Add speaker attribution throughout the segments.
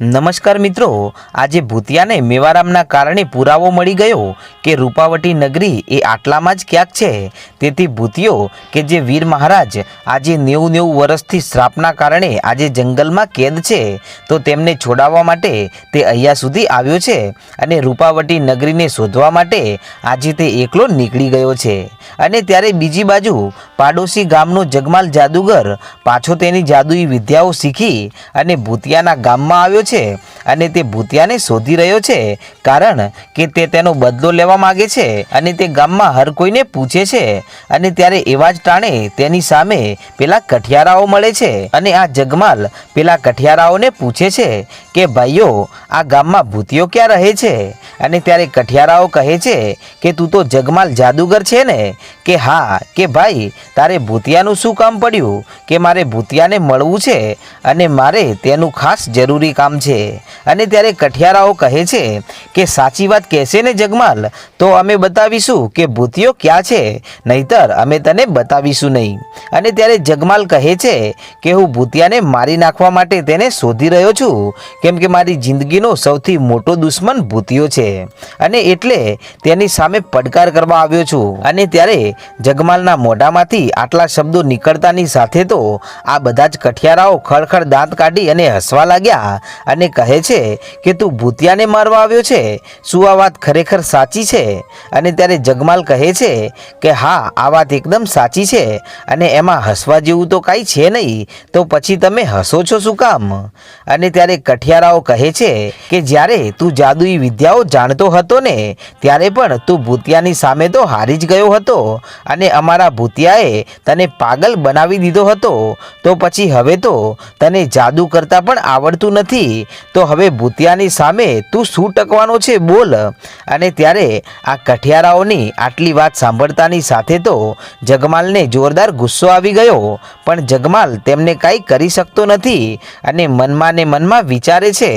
Speaker 1: નમસ્કાર મિત્રો, આજે ભૂતિયાને મેવારામના કારણે પુરાવો મળી ગયો કે રૂપાવટી નગરી એ આટલામાં જ ક્યાંક છે. તેથી ભૂતિયો કે જે વીર મહારાજ આજે નેવું નેવું વર્ષથી શ્રાપના કારણે આજે જંગલમાં કેદ છે, તો તેમને છોડાવવા માટે તે અહીંયા સુધી આવ્યો છે અને રૂપાવટી નગરીને શોધવા માટે આજે તે એકલો નીકળી ગયો છે. અને ત્યારે બીજી બાજુ પાડોશી ગામનો જગમાલ જાદુગર પાછો તેની જાદુઈ વિદ્યાઓ શીખી અને ભૂતિયાના ગામમાં આવ્યો છે અને તે ભૂતિયાને શોધી રહ્યો છે કારણ કે તે તેનો બદલો લેવા માગે છે અને તે ગામમાં હર કોઈને પૂછે છે અને ત્યારે એવા જ ટાણે તેની સામે પેલા કઠિયારાઓ મળે છે અને આ જગમાલ પેલા કઠિયારાઓને પૂછે છે કે, ભાઈઓ, આ ગામમાં ભૂતિયો ક્યાં રહે છે? અને ત્યારે કઠિયારાઓ કહે છે કે, તું તો જગમાલ જાદુગર છે ને? કે હા, કે ભાઈ, તારે ભૂતિયાનું શું કામ પડ્યું? કે મારે ભૂતિયાને મળવું છે અને મારે તેનું ખાસ જરૂરી કામ છે. અને ત્યારે કઠિયારાઓ કહે છે કે, સાચી વાત કહેશે ને જગમાલ? તો અમે બતાવીશું કે ભૂતિયો ક્યાં છે. નહીતર અમે તને બતાવીશું નહીં. અને ત્યારે જગમાલ કહે છે કે, હું ભૂતિયાને મારી નાખવા માટે તેને શોધી રહ્યો છું. કેમ કે મારી જિંદગીનો સૌથી મોટો દુશ્મન ભૂતિયો છે. અને એટલે તેની સામે પડકાર કરવા આવ્યો છું. અને ત્યારે જગમાલના મોઢામાંથી આટલા શબ્દો નીકળતાની સાથે તો આ બધા જ કઠિયારાઓ ખળખળ દાંત કાઢી અને હસવા લાગ્યા. અને કહે છે કે તું ભૂતિયાને મારવા આવ્યો છે? શું આ વાત ખરેખર સાચી છે? અને ત્યારે જગમાલ કહે છે કે હા, આ વાત એકદમ સાચી છે અને એમાં હસવા જેવું તો કાંઈ છે નહીં, તો પછી તમે હસો છો શું કામ? અને ત્યારે કઠિયારાઓ કહે છે કે જ્યારે તું જાદુઈ વિદ્યાઓ જાણતો હતો ને, ત્યારે પણ તું ભૂતિયાની સામે તો હારી જ ગયો હતો અને અમારા ભૂતિયાએ તને પાગલ બનાવી દીધો હતો, તો પછી હવે તો તને જાદુ કરતાં પણ આવડતું નથી. તો હવે ભૂતિયાની સામે તું શું ટકવાનો છે બોલ. અને ત્યારે આ કઠિયારાઓની આટલી વાત સાંભળતાની સાથે તો જગમાલને જોરદાર ગુસ્સો આવી ગયો. પણ જગમાલ તેમને કાંઈ કરી શકતો નથી અને મનમાં ને મનમાં વિચારે છે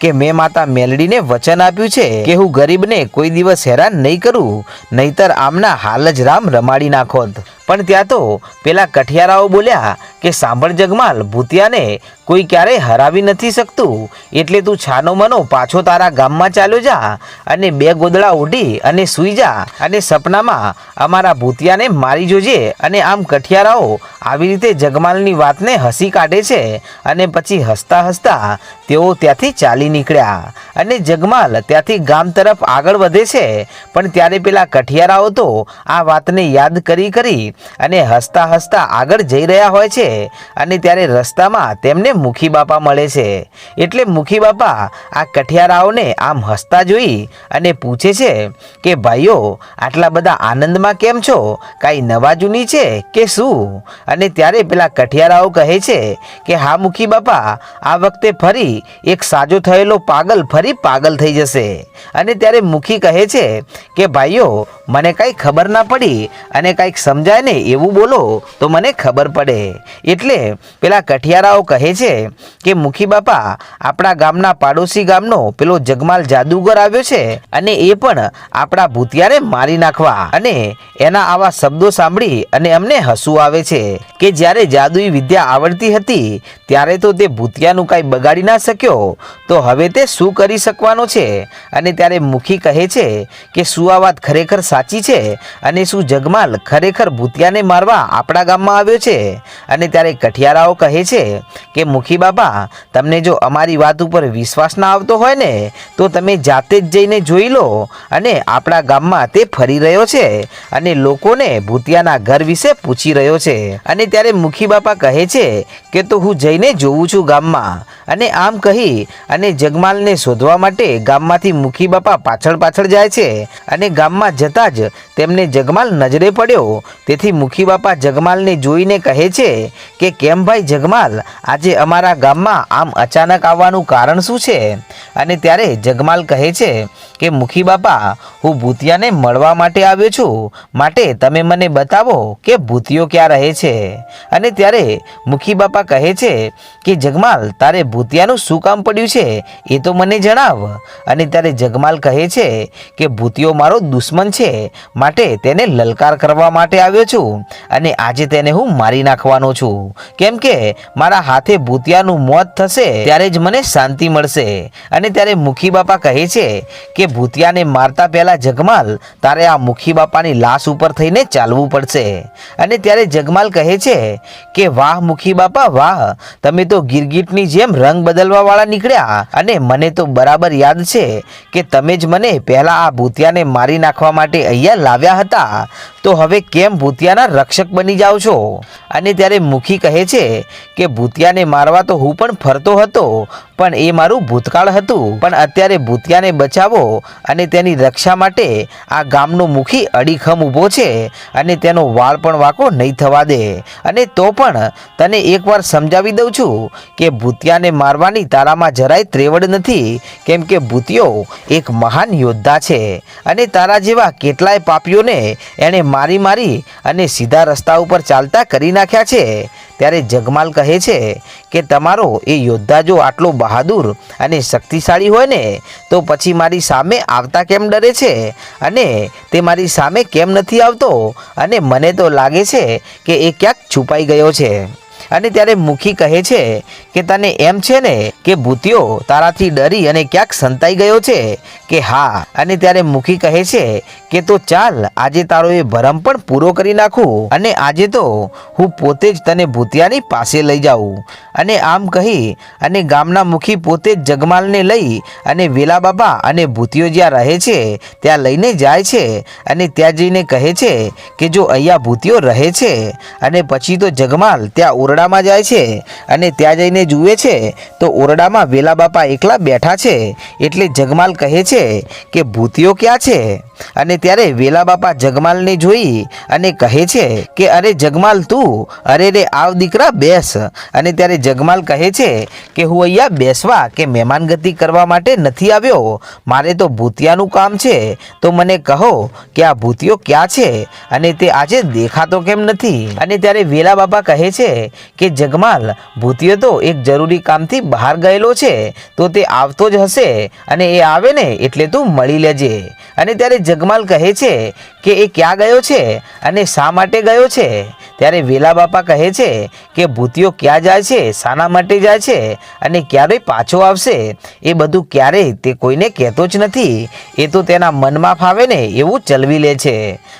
Speaker 1: કે મેં માતા મેલડીને વચન આપ્યું છે કે હું ગરીબને કોઈ દિવસ હેરાન નહીં કરું, નહીતર આમના હાલ જ રામ રમાડી નાખોત. પણ ત્યાં તો પેલા કઠિયારાઓ બોલ્યા કે સાંભળ જગમાલ, ભૂતિયાને કોઈ ક્યારેય હરાવી નથી શકતું. એટલે તું છાનો મનો પાછો તારા ગામમાં ચાલ્યો જા અને બે ગોદડા ઉડી અને સૂઈ જા અને સપનામાં અમારા ભૂતિયાને મારી જોજે અને આમ કઠિયારાઓ આવી રીતે જગમાલની વાતને હસી કાઢે છે અને પછી હસતા હસતા તેઓ ત્યાંથી ચાલી નીકળ્યા અને જગમાલ ત્યાંથી ગામ તરફ આગળ વધે છે. પણ ત્યારે પેલા કઠિયારાઓ તો આ વાતને યાદ કરી કરી અને હસતા હસતા આગળ જઈ રહ્યા હોય છે અને ત્યારે રસ્તામાં તેમને મુખી બાપા મળે છે. એટલે મુખી બાપા આ કઠિયારાઓને આમ હસતા જોઈ અને પૂછે છે કે, ભાઈઓ, આટલા બધા આનંદમાં કેમ છો? કાંઈ નવા જૂની છે કે શું? અને ત્યારે પેલા કઠિયારાઓ કહે છે કે, હા મુખી બાપા, આ વખતે ફરી એક સાજો થયેલો પાગલ ફરી પાગલ થઈ જશે. અને ત્યારે મુખી કહે છે કે, ભાઈઓ, મને કાંઈ ખબર ના પડી અને કાંઈક સમજાય ને એવું બોલો તો મને ખબર પડે. એટલે પેલા કઠિયારાઓ કહે છે કે, મુખી બાપા, આપણા ગામના પાડોશી ગામનો પેલો જગમાલ જાદુગર આવ્યો છે અને એ પણ આપણા ભૂતિયાને મારી નાખવા. અને એના આવા શબ્દો સાંભળી અને અમને હસવું આવે છે કે, જ્યારે જાદુઈ વિદ્યા આવડતી હતી, ત્યારે તો તે ભૂતિયાનું કાંઈ બગાડી ના શક્યો. તો હવે તે શું કરી શકવાનો છે? અને ત્યારે મુખી કહે છે કે, શું આ વાત ખરેખર સાચી છે? અને શું જગમાલ ખરેખર ભૂતિયાને મારવા આપણા ગામમાં આવ્યો છે અને ત્યારે કઠિયારાઓ કહે છે કે, મુખી બાપા તમને જો અમારી વાત ઉપર વિશ્વાસ ના આવતો હોય ને, તો તમે જાતે જ જઈને જોઈ લો અને આપણા ગામમાં તે ફરી રહ્યો છે અને લોકોને ભૂતિયાના ઘર વિશે પૂછી રહ્યો છે. અને ત્યારે મુખી બાપા કહે છે કે, તો હું જઈને જોઉં છું ગામમાં અને આમ કહી અને જગમાલને શોધવા માટે ગામમાંથી મુખી બાપા પાછળ પાછળ જાય છે અને ગામમાં જતા જ તેમને જગમાલ નજરે પડ્યો. તેથી મુખી બાપા જગમાલને જોઈને કહે છે કે, કેમ ભાઈ જગમાલ? આજે અમારા ગામમાં આમ અચાનક આવવાનું કારણ શું છે? અને ત્યારે જગમાલ કહે છે કે, મુખી બાપા, હું ભૂતિયાને મળવા માટે આવ્યો છું. માટે તમે મને બતાવો કે ભૂતિયો ક્યાં રહે છે. અને ત્યારે મુખી બાપા કહે છે કે, જગમાલ, તારે ભૂતિયાનું શું કામ પડ્યું છે? એ તો મને જણાવ. અને ત્યારે જગમાલ કહે છે કે, ભૂતિયો મારો દુશ્મન છે. માટે તેને લલકાર કરવા માટે આવ્યો છું. અને આજે તેને હું મારી નાખવાનો છું. કેમ કે મારા હાથે ભૂતિયાનું મોત થશે, ત્યારે જ મને શાંતિ મળશે. અને ત્યારે મુખી બાપા કહે છે કે, ભૂતિયાને મારતા પહેલા જગમાલ, તારે આ મુખી બાપાની લાશ ઉપર થઈને ચાલવું પડશે. અને ત્યારે જગમાલ કહે છે કે, વાહ મુખી બાપા, વાહ! તમે તો ગિરગીટની જેમ રંગ બદલવા વાળા નીકળ્યા. અને મને તો બરાબર યાદ છે કે, તમે જ મને પહેલા આ ભૂતિયાને મારી નાખવા માટે અહીંયા લાવ્યા હતા. તો હવે કેમ ભૂતિયાના રક્ષક બની જાઓ છો? અને ત્યારે મુખી કહે છે કે ભૂતિયાને મારવા તો હું પણ ફરતો હતો પણ એ મારું ભૂતકાળ હતું. પણ અત્યારે ભૂતિયાને બચાવો અને તેની રક્ષા માટે આ ગામનો મુખી અડીખમ ઊભો છે અને તેનો વાળ પણ વાંકો નહીં થવા દે. અને તો પણ તને એકવાર સમજાવી દઉં છું કે ભૂતિયાને મારવાની તારામાં જરાય ત્રેવડ નથી, કેમ કે ભૂતિયો એક મહાન યોદ્ધા છે અને તારા જેવા કેટલાય પાપીઓને એણે મારી મારી અને સીધા રસ્તા ઉપર ચાલતા કરી નાખ્યા છે. ત્યારે જગમાલ કહે છે કે તમારો એ યોદ્ધા જો આટલો બહાદુર અને શક્તિશાળી હોય ને, તો પછી મારી સામે આવતા કેમ ડરે છે? અને તે મારી સામે કેમ નથી આવતો? અને મને તો લાગે છે કે એ ક્યાંક છુપાઈ ગયો છે. અને ત્યારે મુખી કહે છે કે તને એમ છે ને કે ભૂતિયો તારાથી ડરી અને ક્યાંક સંતાઈ ગયો છે કે હા. અને ત્યારે મુખી કહે છે કે તો ચાલ, આજે તારો એ ભરમ પણ પૂરો કરી નાખું. અને આજે તો હું પોતે જ તને ભૂતિયાની પાસે લઈ જાઉં. અને આમ કહી અને ગામના મુખી પોતે જ જગમાલને લઈ અને વેલા બાબા અને ભૂતિયો જ્યાં રહે છે, ત્યાં લઈને જાય છે. અને ત્યાં જઈને કહે છે કે જો અહીંયા ભૂતિયો રહે છે અને પછી તો જગમાલ ત્યાં ઓરડામાં જાય છે અને ત્યાં જઈને જુએ છે, તો ઓરડામાં વેલા બાપા એકલા બેઠા છે. એટલે જગમાલ કહે છે કે ભૂતિયો ક્યાં છે? અને ત્યારે વેલા બાપા જગમાલને જોઈ અને કહે છે કે, અરે જગમાલ તું, અરે રે, આવ દીકરા, બેસ. અને ત્યારે જગમાલ કહે છે કે, હું અહીંયા બેસવા કે મહેમાનગતિ કરવા માટે નથી આવ્યો? મારે તો ભૂતિયાનું કામ છે. તો મને કહો કે આ ભૂતિયો ક્યાં છે? અને તે આજે દેખાતો કેમ નથી? અને ત્યારે વેલા બાપા કહે છે કે જગમાલ, ભૂતિયો તો એક જરૂરી કામથી બહાર ગયેલો છે, તો તે આવતો જ હશે અને એ આવે ને એટલે તું મળી લેજે. અને ત્યારે જગમાલ કહે છે કે એ ક્યાં ગયો છે અને શા માટે ગયો છે? ત્યારે વેલા બાપા કહે છે કે ભૂતિયો ક્યાં જાય છે, શાના માટે જાય છે અને ક્યારે પાછો આવશે? એ બધું ક્યારેય તે કોઈને કહેતો જ નથી. એ તો તેના મનમાં ફાવે ને એવું ચલવી લે છે.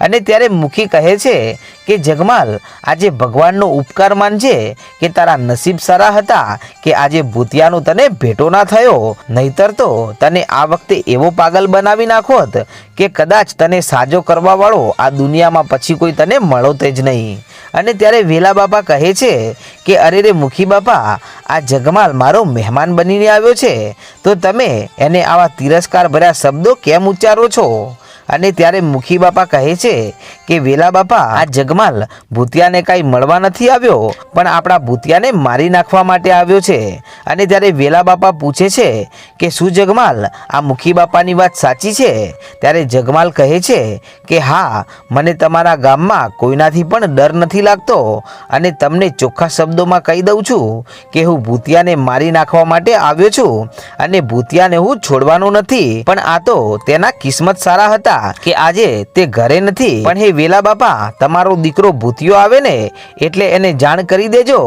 Speaker 1: અને ત્યારે મુખી કહે છે કે, જગમાલ, આજે ભગવાનનો ઉપકાર માનજે કે તારા નસીબ સારા હતા કે આજે ભૂતિયાનો તને ભેટો ના થયો? નહીતર તો તને આ વખતે એવો પાગલ બનાવી નાખોત કે કદાચ તને સાજો કરવાવાળો આ દુનિયામાં પછી કોઈ તને મળો તે જ નહીં. અને ત્યારે વેલા બાપા કહે છે કે, અરે રે મુખી બાપા, આ જગમાલ મારો મહેમાન બનીને આવ્યો છે. તો તમે એને આવા તિરસ્કાર ભર્યા શબ્દો કેમ ઉચ્ચારો છો? અને ત્યારે મુખી બાપા કહે છે કે, વેલા બાપા, આ જગમાલ ભૂતિયાને કાંઈ મળવા નથી આવ્યો, પણ આપણા ભૂતિયાને મારી નાખવા માટે આવ્યો છે. અને ત્યારે વેલા બાપા પૂછે છે કે, શું જગમાલ, આ મુખી બાપાની વાત સાચી છે? ત્યારે જગમાલ કહે છે કે, હા, મને તમારા ગામમાં કોઈનાથી પણ ડર નથી લાગતો અને તમને ચોખ્ખા શબ્દોમાં કહી દઉં છું કે, હું ભૂતિયાને મારી નાખવા માટે આવ્યો છું અને ભૂતિયાને હું છોડવાનો નથી, પણ આ તો તેના કિસ્મત સારા હતા. કે આજે તે ઘરે નથી. પણ હે વેલા બાપા, તમારો દીકરો ભૂતિયો આવે ને, એટલે એને જાણ કરી દેજો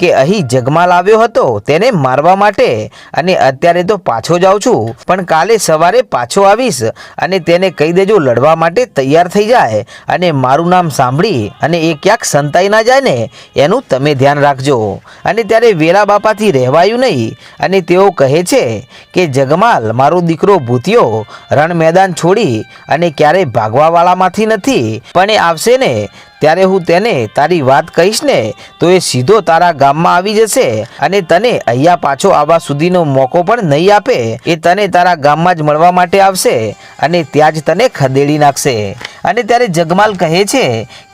Speaker 1: કે અહીં જગમાલ આવ્યો હતો તેને મારવા માટે. અને અત્યારે તો પાછો જાઉં છું. પણ કાલે સવારે પાછો આવીશ અને તેને કહી દેજો લડવા માટે તૈયાર થઈ જાય. અને મારું નામ સાંભળી અને એ ક્યાંક સંતાઈ ના જાય ને, એનું તમે ધ્યાન રાખજો. અને ત્યારે વેલા બાપાથી રહેવાયું નહીં. અને તેઓ કહે છે કે, જગમાલ, મારો દીકરો ભૂતિયો રણ મેદાન છોડી અને ક્યારેય ભાગવાવાળામાંથી નથી. પણ એ આવશે ને, ત્યારે હું તેને તારી વાત કહીશ ને, તો એ સીધો તારા ગામમાં આવી જશે અને તને અહીંયા પાછો આવવા સુધીનો મોકો પણ નહીં આપે. એ તને તારા ગામમાં જ મળવા માટે આવશે અને ત્યાં જ તને ખદેડી નાખશે. અને ત્યારે જગમાલ કહે છે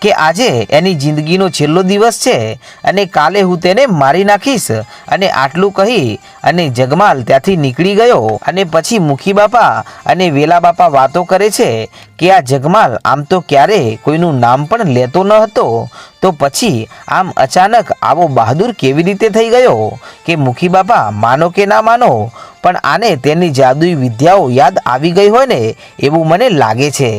Speaker 1: કે આજે એની જિંદગીનો છેલ્લો દિવસ છે અને કાલે હું તેને મારી નાખીશ. અને આટલું કહી અને જગમાલ ત્યાંથી નીકળી ગયો અને પછી મુખી બાપા અને વેલા બાપા વાતો કરે છે કે આ જગમાલ આમ તો ક્યારે કોઈનું નામ પણ લેતો ન હતો. તો પછી આમ અચાનક આવો બહાદુર કેવી રીતે થઈ ગયો? કે મુખી બાપા, માનો કે ના માનો પણ આને તેની જાદુઈ વિદ્યાઓ યાદ આવી ગઈ હોય ને એવું મને લાગે છે.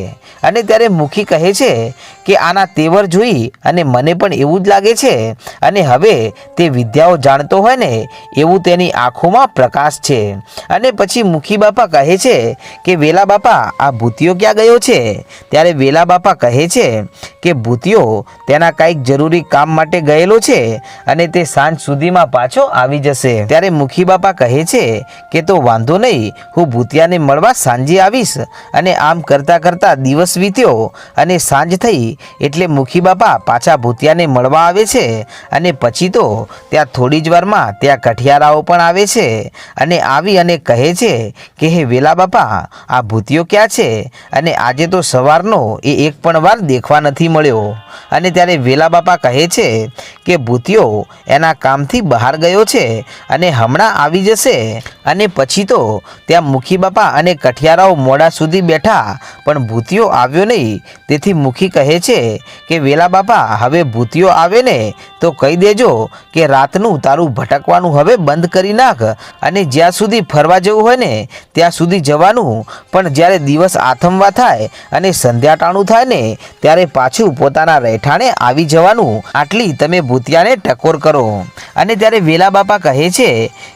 Speaker 1: અને ત્યારે મુખી કહે છે કે આના તેવર જોઈ અને મને પણ એવું જ લાગે છે. અને હવે તે વિદ્યાઓ જાણતો હોય ને એવું તેની આંખોમાં પ્રકાશ છે. અને પછી મુખી બાપા કહે છે કે, વેલા બાપા, આ ભૂતિયો ક્યાં ગયો છે? ત્યારે વેલા બાપા કહે છે કે ભૂતિયો તેના કાંઈક જરૂરી કામ માટે ગયેલો છે અને તે સાંજ સુધીમાં પાછો આવી જશે. ત્યારે મુખી બાપા કહે છે કે તો વાંધો નહીં, હું ભૂતિયાને મળવા સાંજે આવીશ અને આમ કરતાં કરતાં દિવસ વીત્યો અને સાંજ થઈ એટલે મુખી બાપા પાછા ભૂતિયાને મળવા આવે છે અને પછી તો ત્યાં થોડી જ વારમાં ત્યાં કઠિયારાઓ પણ આવે છે અને આવી અને કહે છે કે, હે વેલા બાપા, આ ભૂતિયો ક્યાં છે? અને આજે તો સવારનો એ એક પણ વાર દેખવા નથી મળ્યો. અને ત્યારે વેલા બાપા કહે છે કે, ભૂતિયો, એના કામથી બહાર ગયો છે અને હમણાં આવી જશે અને પછી તો ત્યાં મુખી બાપા અને કઠિયારાઓ મોડા સુધી બેઠા, પણ ભૂતિયો આવ્યો નહીં. તેથી મુખી કહે છે કે વેલા બાપા હવે ભૂતિયો આવે ને તો કહી દેજો કે રાતનું તારું ભટકવાનું હવે બંધ કરી નાખ અને જ્યાં સુધી ફરવા જવું હોય ને ત્યાં સુધી જવાનું. પણ જ્યારે દિવસ આથમવા થાય અને સંધ્યાટાણું થાય ને ત્યારે પાછું પોતાના રહેઠાણે આવી જવાનું. આટલી તમે ભૂતિયાને ટકોર કરો. અને ત્યારે વેલા બાપા કહે છે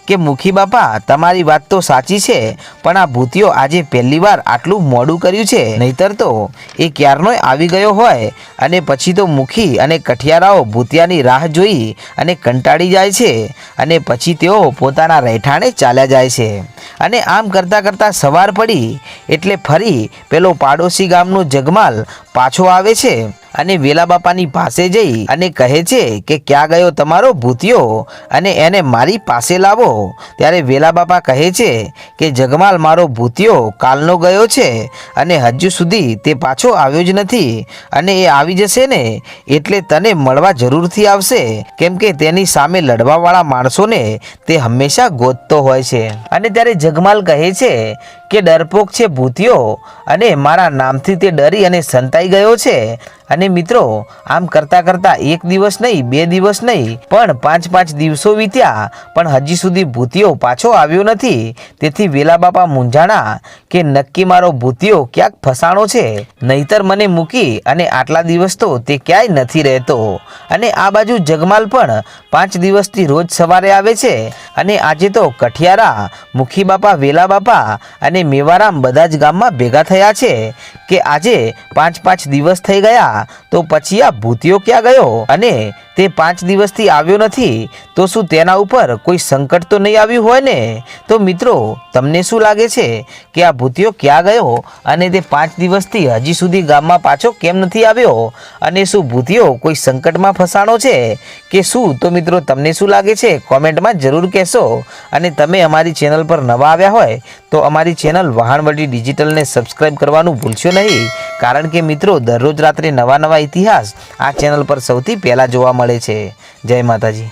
Speaker 1: કે, મુખી બાપા, તમારી વાત તો સાચી છે, પણ આ ભૂતિયો આજે પહેલીવાર આટલું મોડું કર્યું છે. નહીતર તો એ ક્યારનોય આવી ગયો હોય અને પછી તો મુખી અને કઠિયારાઓ ભૂતિયાની રાહ જોઈ અને કંટાળી જાય છે અને પછી તેઓ પોતાના રહેઠાણે ચાલ્યા જાય છે. અને આમ કરતાં કરતાં સવાર પડી એટલે ફરી પેલો પાડોશી ગામનો જગમાલ પાછો આવે છે. અને વેલા બાપાની પાસે જઈ અને કહે છે કે ક્યાં ગયો તમારો ભૂતિયો અને એને મારી પાસે લાવો. ત્યારે વેલા બાપા કહે છે કે જગમાલ મારો ભૂતિયો કાલનો ગયો છે અને હજુ સુધી તે પાછો આવ્યો જ નથી અને એ આવી જશે ને એટલે તને મળવા જરૂરથી આવશે. કેમ કે તેની સામે લડવાવાળા માણસોને તે હંમેશા ગોતતો હોય છે. અને ત્યારે જગમાલ કહે છે કે ડરપોક છે ભૂતિયો? અને મારા નામથી તે ડરી અને સંતાઈ ગયો છે? અને મિત્રો, આમ કરતાં કરતાં એક દિવસ નહીં, બે દિવસ નહીં, પણ પાંચ પાંચ દિવસો વીત્યા, પણ હજી સુધી ભૂતિયો પાછો આવ્યો નથી. તેથી વેલા બાપા મૂંઝાણા કે નક્કી મારો ભૂતિયો ક્યાંક ફસાણો છે? નહીતર મને મૂકી અને આટલા દિવસ તો તે ક્યાંય નથી રહેતો. અને આ બાજુ જગમાલ પણ પાંચ દિવસથી રોજ સવારે આવે છે. અને આજે તો કઠિયારા, મુખી બાપા, વેલા બાપા અને મેવારામ બધા જ ગામમાં ભેગા થયા છે. કે આજે પાંચ પાંચ દિવસ થઈ ગયા, તો પછી આ ભૂતિયો ક્યાં ગયો? અને તે પાંચ દિવસથી આવ્યો નથી, તો શું તેના ઉપર કોઈ સંકટ તો નહીં આવ્યું હોય ને? તો મિત્રો, તમને શું લાગે છે કે આ ભૂતિયો ક્યાં ગયો અને તે પાંચ દિવસથી હજી સુધી ગામમાં પાછો કેમ નથી આવ્યો? અને શું ભૂતિયો કોઈ સંકટમાં ફસાણો છે? કે શું? તો મિત્રો, તમને શું લાગે છે? કોમેન્ટમાં જરૂર કહેશો. અને તમે અમારી ચેનલ પર નવા આવ્યા હોય, તો અમારી ચેનલ વહાણવટી ડિજિટલને સબસ્ક્રાઈબ કરવાનું ભૂલશો નહીં. કારણ કે મિત્રો, દરરોજ રાત્રે નવા નવા ઇતિહાસ આ ચેનલ પર સૌથી પહેલાં જોવા મળે છે. જય માતાજી.